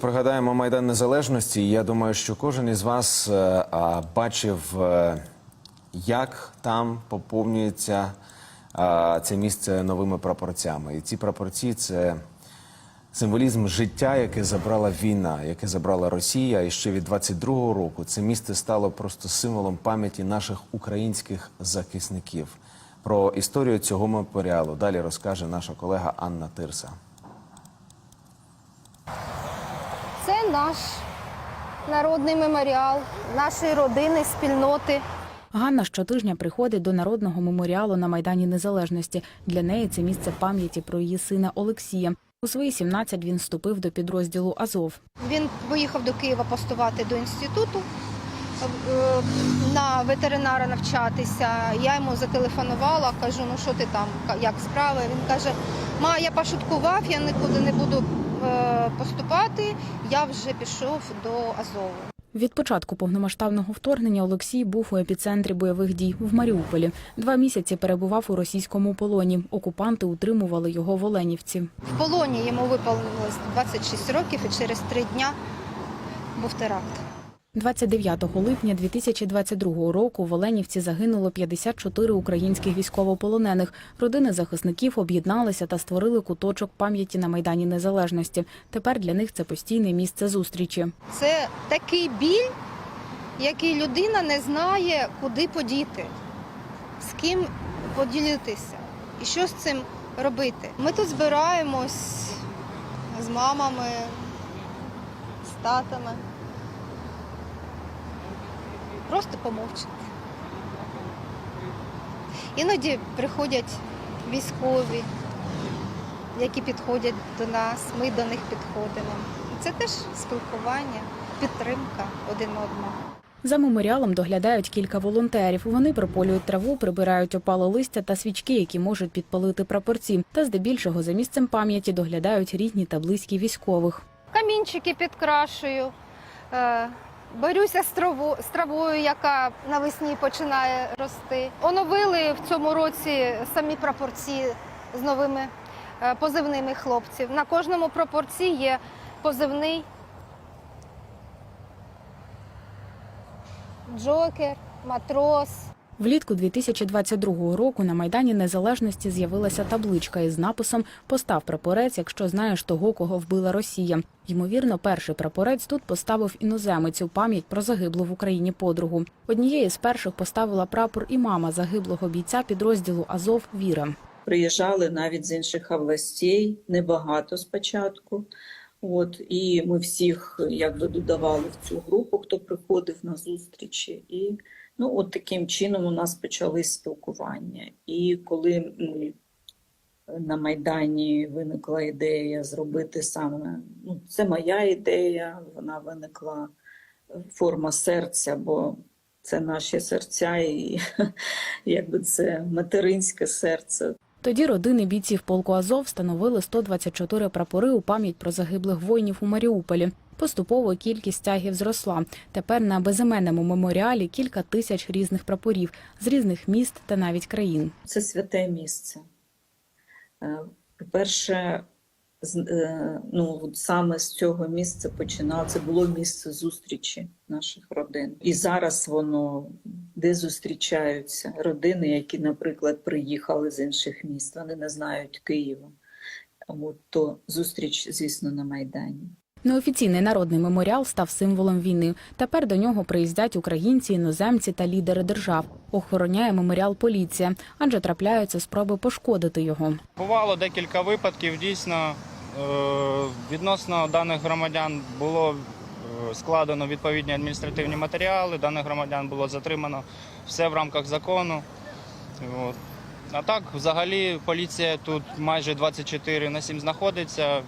Пригадаємо Майдан Незалежності. Я думаю, що кожен із вас е, а, бачив, е, як там поповнюється а, це місце новими прапорцями. І ці прапорці це символізм життя, яке забрала війна, яке забрала Росія. І ще від 22-го року це місце стало просто символом пам'яті наших українських захисників. Про історію цього меморіалу далі розкаже наша колега Анна Тирса. Це наш народний меморіал нашої родини, спільноти. Ганна щотижня приходить до народного меморіалу на майдані Незалежності. Для неї це місце пам'яті про її сина Олексія. У свої 17 він вступив до підрозділу Азов. Він поїхав до Києва постувати до інституту е, на ветеринара навчатися. Я йому зателефонувала, кажу, ну що ти там, як справи? Він каже, ма, я пошуткував, я нікуди не буду поступати, я вже пішов до Азову. Від початку повномасштабного вторгнення Олексій був у епіцентрі бойових дій в Маріуполі. Два місяці перебував у російському полоні. Окупанти утримували його в Оленівці. В полоні йому виповнилось 26 років і через три дня був теракт. 29 липня 2022 року в Оленівці загинуло 54 українських військовополонених. Родини захисників об'єдналися та створили куточок пам'яті на майдані Незалежності. Тепер для них це постійне місце зустрічі. Це такий біль, який людина не знає, куди подіти, з ким поділитися і що з цим робити. Ми тут збираємось з мамами, з татами. Просто помовчати. Іноді приходять військові, які підходять до нас, ми до них підходимо. Це теж спілкування, підтримка один одного. За меморіалом доглядають кілька волонтерів. Вони прополюють траву, прибирають опале листя та свічки, які можуть підпалити прапорці. Та здебільшого за місцем пам'яті доглядають рідні та близькі військових. Камінчики підкрашую, е, борюся з, траву, з травою, яка навесні починає рости. Оновили в цьому році самі пропорції з новими е, позивними хлопців. На кожному прапорці є позивний Джокер, матрос. Влітку 2022 року на майдані Незалежності з'явилася табличка із написом Постав прапорець, якщо знаєш того, кого вбила Росія. Ймовірно, перший прапорець тут поставив іноземець у пам'ять про загиблу в Україні подругу. Однією з перших поставила прапор і мама загиблого бійця підрозділу Азов Віра. приїжджали навіть з інших областей, небагато спочатку. От, і ми всіх якби додавали в цю групу, хто приходив на зустрічі. І ну, от таким чином у нас почались спілкування. І коли на Майдані виникла ідея зробити саме, ну, це моя ідея, вона виникла форма серця, бо це наші серця, і якби це материнське серце. Тоді родини бійців полку Азов встановили 124 прапори у пам'ять про загиблих воїнів у Маріуполі. Поступово кількість тягів зросла. Тепер на безіменному меморіалі кілька тисяч різних прапорів з різних міст та навіть країн. Це святе місце. Е, По-перше, е, ну, саме з цього місця починало, це було місце зустрічі наших родин. І зараз воно, де зустрічаються родини, які, наприклад, приїхали з інших міст, вони не знають Києва. От, то зустріч, звісно, на Майдані. Неофіційний народний меморіал став символом війни. Тепер до нього приїздять українці, іноземці та лідери держав. Охороняє меморіал поліція, адже трапляються спроби пошкодити його. Бувало декілька випадків. Дійсно, е, відносно даних громадян було складено відповідні адміністративні матеріали. Даних громадян було затримано все в рамках закону. От. А так, взагалі, поліція тут майже 24 на 7 знаходиться.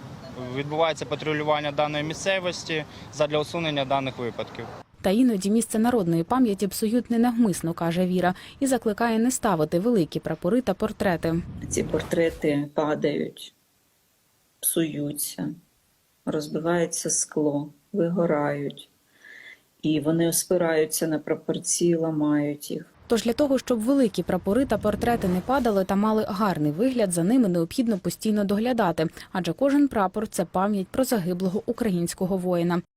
Відбувається патрулювання даної місцевості задля усунення даних випадків. Та іноді місце народної пам'яті псують ненавмисно, каже Віра, і закликає не ставити великі прапори та портрети. Ці портрети падають, псуються, розбивається скло, вигорають. І вони спираються на прапорці, ламають їх. Тож для того, щоб великі прапори та портрети не падали та мали гарний вигляд, за ними необхідно постійно доглядати, адже кожен прапор це пам'ять про загиблого українського воїна.